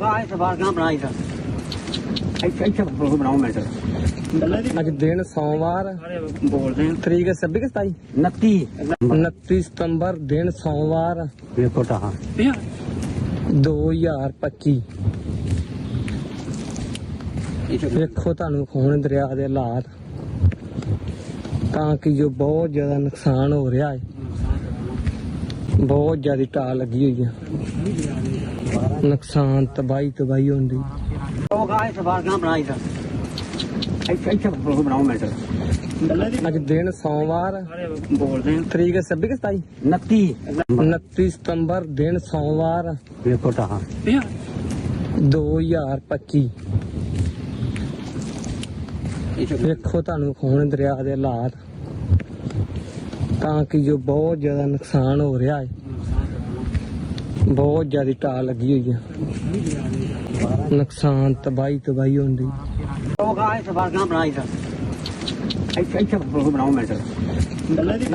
ਹੋਗਾ ਇਸ ਵਾਰ ਕਾ ਬਣਾਈ ਦਾ। ਇੱਥੇ ਇੱਥੇ ਬਲੌਗ ਬਣਾਓ ਮੈਂ ਤੇ। ਅੱਜ ਦਿਨ ਸੋਮਵਾਰ ਬੋਲਦੇ ਹਾਂ ਤਰੀਕ ਹੈ 26 ਕਿ 27 29 29 ਸਤੰਬਰ ਦਿਨ ਸੋਮਵਾਰ। ਵੇਖੋ ਤਾਂ 2025 ਇੱਥੇ ਵੇਖੋ ਤੁਹਾਨੂੰ ਖੂਨ ਦਰਿਆ ਦੇ ਹਾਲਾਤ। ਤਾਂ ਕਿ ਜੋ ਬਹੁਤ ਜ਼ਿਆਦਾ ਨੁਕਸਾਨ ਹੋ ਰਿਹਾ ਹੈ। ਬਹੁਤ ਜ਼ਿਆਦਾ ਟਾਲ ਲੱਗੀ ਹੋਈ ਆ। ਨੁਕਸਾਨ ਤਬਾਹੀ ਤਬਾਹੀ ਹੁੰਦੀ ਹੋਗਾ ਇਸ ਵਾਰ ਕਾ ਬਣਾਈ ਦਾ। ਇੱਥੇ ਇੱਥੇ ਬਲੌਗ ਮੈਂ ਅੱਜ ਦਿਨ ਸੋਮਵਾਰ ਬੋਲਦੇ ਹਾਂ ਤਰੀਕ ਹੈ 26 27 29 29 ਸਤੰਬਰ ਦਿਨ ਸੋਮਵਾਰ। ਵੇਖੋ ਤਾਂ 2025 ਵੇਖੋ ਤੁਹਾਨੂੰ ਖੂਨ, ਦਰਿਆ ਦੇ ਹਾਲਾਤ। ਤਾਂ ਕਿ ਜੋ ਬਹੁਤ ਜ਼ਿਆਦਾ ਨੁਕਸਾਨ ਹੋ ਰਿਹਾ ਹੈ, ਬਹੁਤ ਜ਼ਿਆਦਾ ਟਾਲ ਲੱਗੀ ਹੋਈ ਹੈ ਨੁਕਸਾਨ ਤਬਾਹੀ ਤਬਾਹੀ ਹੁੰਦੀ ਹੋਗਾ ਇਸ ਵਾਰ ਬਣਾਈ ਦਾ ਇੱਥੇ ਇੱਥੇ ਬਲੌਗ ਮੈਂ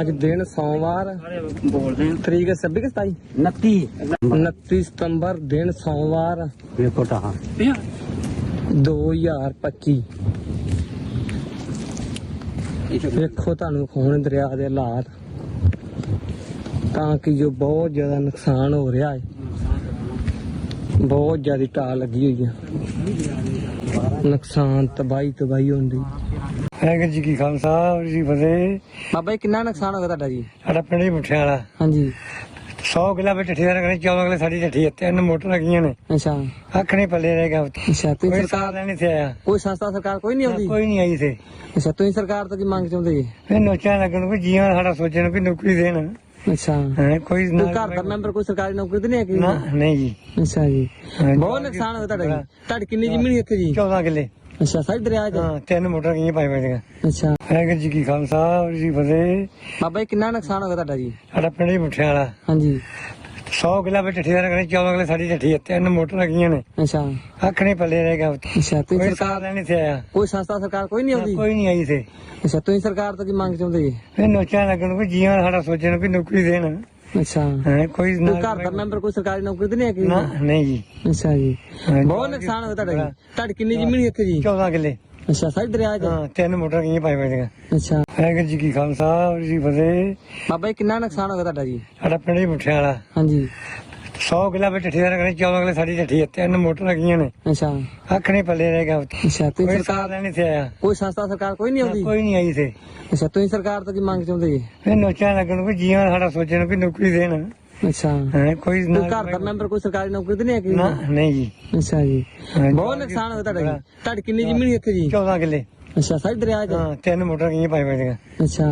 ਅੱਜ ਦਿਨ ਸੋਮਵਾਰ ਬੋਲਦੇ ਹਾਂ ਤਰੀਕ 26 27 29 29 ਸਤੰਬਰ ਦਿਨ ਸੋਮਵਾਰ ਵੇਖੋ ਤਾਂ 2025 ਵੇਖੋ ਤੁਹਾਨੂੰ ਖੂਨ ਦਰਿਆ ਦੇ ਹਾਲਾਤ। ਤਾਂ ਕਿ ਜੋ ਬਹੁਤ ਜ਼ਿਆਦਾ ਨੁਕਸਾਨ ਹੋ ਰਿਹਾ ਹੈ। ਬਹੁਤ ਜ਼ਿਆਦਾ ਟਾਲ ਲੱਗੀ ਹੋਈ ਹੈ ਨੁਕਸਾਨ ਤਬਾਹੀ ਤਬਾਹੀ ਹੁੰਦੀ ਵਾਹਿਗੁਰੂ ਜੀ ਕੀ ਖਾਲਸਾ ਜੀ ਫਤਿਹ। ਬਾਬਾ ਜੀ ਕਿੰਨਾ ਨੁਕਸਾਨ ਹੋ ਗਿਆ ਤੁਹਾਡਾ ਜੀ? ਸਾਡਾ ਪਿੰਡ ਹੀ ਮੁੱਠਿਆ ਵਾਲਾ। ਹਾਂਜੀ। 100 ਕਿਲਾ ਵਿੱਚ ਠੇਰਾ ਕਰੇ 14 ਕਿਲੇ ਸਾਡੀ ਠੱਠੀ ਤਿੰਨ ਮੋਟਰ ਲੱਗੀਆਂ ਨੇ। ਅੱਛਾ। ਅੱਖ ਨਹੀਂ ਪੱਲੇ ਰਹਿ ਗਿਆ। ਅੱਛਾ ਤੁਸੀਂ ਕੋਈ ਸਰਕਾਰ ਨਹੀਂ ਥੇ ਆਇਆ। ਕੋਈ ਸੰਸਥਾ ਸਰਕਾਰ ਕੋਈ ਨਹੀਂ ਆਉਂਦੀ? ਕੋਈ ਨਹੀਂ ਆਈ ਥੇ ਅੱਛਾ ਤੁਸੀਂ ਸਰਕਾਰ ਤੋਂ ਕੀ ਮੰਗ ਚਾਹੁੰਦੇ ਜੀ? ਫਿਰ ਨੋਚਾਂ ਲੱਗਣ ਕੋਈ ਜੀਵਨ ਸਾਡਾ ਸੋਚਣ ਵੀ ਨੌਕਰੀ ਦੇਣ। ਅੱਛਾ। ਹੈਂ, ਕੋਈ ਕੋਈ ਨਾ ਘਰ ਦਾ ਮੈਂਬਰ ਕੋਈ ਸਰਕਾਰੀ ਨੌਕਰੀ ਤੇ ਨਹੀਂ ਹੈ ਨਾ ਨਹੀਂ ਜੀ। ਅੱਛਾ ਜੀ। ਬਹੁਤ ਨੁਕਸਾਨ ਹੋਇਆ ਤੁਹਾਡਾ ਜੀ। ਤੁਹਾਡੀ ਕਿੰਨੀ ਜ਼ਮੀਨ ਹੈ ਇੱਥੇ ਜੀ? 14 ਕਿਲੇ। ਅੱਛਾ ਦਰਿਆ 'ਚ? ਹਾਂ ਤਿੰਨ ਮੋਟਰ ਗਈਆਂ ਪਾਈ ਪਾਈਆਂ ਅੱਛਾ। ਵਾਹਿਗੁਰੂ ਜੀ ਕੀ ਖਾਲਸਾ ਜੀ ਕੀ ਫਤਿਹ। ਬਾਬਾ ਜੀ ਕਿੰਨਾ ਨੁਕਸਾਨ ਹੋ ਗਿਆ ਤੁਹਾਡਾ ਜੀ? ਸਾਡਾ ਪਿੰਡ ਹੀ ਮੁੱਠਿਆ ਵਾਲਾ। ਹਾਂਜੀ। 100 ਕਿਲਾ ਵਿੱਚ ਠੇਰਾ ਕਰੇ 14 ਕਿਲੇ ਸਾਡੀ ਠੱਠੀ ਹੈ ਤਿੰਨ ਮੋਟਰ ਲੱਗੀਆਂ ਨੇ। ਅੱਛਾ। ਅੱਖ ਨਹੀਂ ਪੱਲੇ ਰਹਿ ਗਿਆ। ਉੱਥੇ। ਅੱਛਾ ਕੋਈ ਸਰਕਾਰ ਨਹੀਂ ਥੇ ਆਇਆ। ਕੋਈ ਸੰਸਥਾ ਸਰਕਾਰ ਕੋਈ ਨਹੀਂ ਆਉਂਦੀ? ਕੋਈ ਨਹੀਂ ਆਈ ਥੇ ਅੱਛਾ ਤੁਸੀਂ ਸਰਕਾਰ ਤੋਂ ਕੀ ਮੰਗ ਚਾਹੁੰਦੇ ਜੀ? ਫਿਰ ਨੋਚਾਂ ਲੱਗਣ ਕੋਈ ਜੀਵਨ ਸਾਡਾ ਸੋਚਣ ਵੀ ਨੌਕਰੀ ਦੇਣ। ਅੱਛਾ। ਹੈਂ, ਕੋਈ ਨਾ ਘਰ ਦਾ ਮੈਂਬਰ ਕੋਈ ਸਰਕਾਰੀ ਨੌਕਰੀ ਤੇ ਨਹੀਂ ਹੈ ਨਾ ਨਹੀਂ ਜੀ। ਅੱਛਾ ਜੀ। ਬਹੁਤ ਨੁਕਸਾਨ ਹੋਇਆ ਤੁਹਾਡਾ ਜੀ। ਤੁਹਾਡੀ ਕਿੰਨੀ ਜ਼ਮੀਨ ਇੱਥੇ ਜੀ? 14 ਕਿਲੇ। ਅੱਛਾ ਸਾਰੀ ਦਰਿਆ 'ਚ? ਹਾਂ ਤਿੰਨ ਮੋਟਰ ਗਈਆਂ ਪਾਈ ਪਾਈਆਂ ਅੱਛਾ। ਵਾਹਿਗੁਰੂ ਜੀ ਕੀ ਖਾਲਸਾ ਵਾਹਿਗੁਰੂ ਜੀ ਫਤਿਹ। ਬਾਬਾ ਜੀ ਕਿੰਨਾ ਨੁਕਸਾਨ ਹੋ ਗਿਆ ਤੁਹਾਡਾ ਜੀ? ਸਾਡਾ ਪਿੰਡ ਹੀ ਮੁੱਠਿਆ ਵਾਲਾ। ਹਾਂਜੀ। 100 ਕਿਲਾ ਵਿੱਚ ਠੇਰਾ ਕਰੇ 14 ਕਿਲੇ ਸਾਡੀ ਠੱਠੀ ਹੈ ਤਿੰਨ ਮੋਟਰ ਲੱਗੀਆਂ ਨੇ। ਅੱਛਾ। ਅੱਖ ਨਹੀਂ ਪੱਲੇ ਰਹਿ ਗਿਆ। ਅੱਛਾ ਕੋਈ ਸਰਕਾਰ ਨਹੀਂ ਆਇਆ। ਕੋਈ ਸੰਸਥਾ ਸਰਕਾਰ ਕੋਈ ਨਹੀਂ ਆਉਂਦੀ? ਕੋਈ ਨਹੀਂ ਆਈ ਥੇ ਅੱਛਾ ਤੁਸੀਂ ਸਰਕਾਰ ਤੋਂ ਕੀ ਮੰਗ ਚਾਹੁੰਦੇ ਜੀ? ਫਿਰ ਨੋਚਾਂ ਲੱਗਣ ਕੋਈ ਜੀਵਨ ਸਾਡਾ ਸੋਚਣ ਵੀ ਨੌਕਰੀ ਦੇਣ। ਅੱਛਾ। ਹੈਂ, ਕੋਈ ਕੋਈ ਨਾ ਘਰ ਦਾ ਮੈਂਬਰ ਕੋਈ ਸਰਕਾਰੀ ਨੌਕਰੀ ਤੇ ਨਹੀਂ ਹੈ ਨਾ ਨਹੀਂ ਜੀ। ਅੱਛਾ ਜੀ। ਬਹੁਤ ਨੁਕਸਾਨ ਹੋਇਆ ਤੁਹਾਡਾ ਜੀ। ਤੁਹਾਡੀ ਕਿੰਨੀ ਜ਼ਮੀਨ ਹੈ ਇੱਥੇ ਜੀ? 14 ਕਿਲੇ। ਅੱਛਾ ਸਾਰੀ ਦਰਿਆ 'ਚ? ਹਾਂ ਤਿੰਨ ਮੋਟਰ ਗਈਆਂ ਪਾਈ ਅੱਛਾ।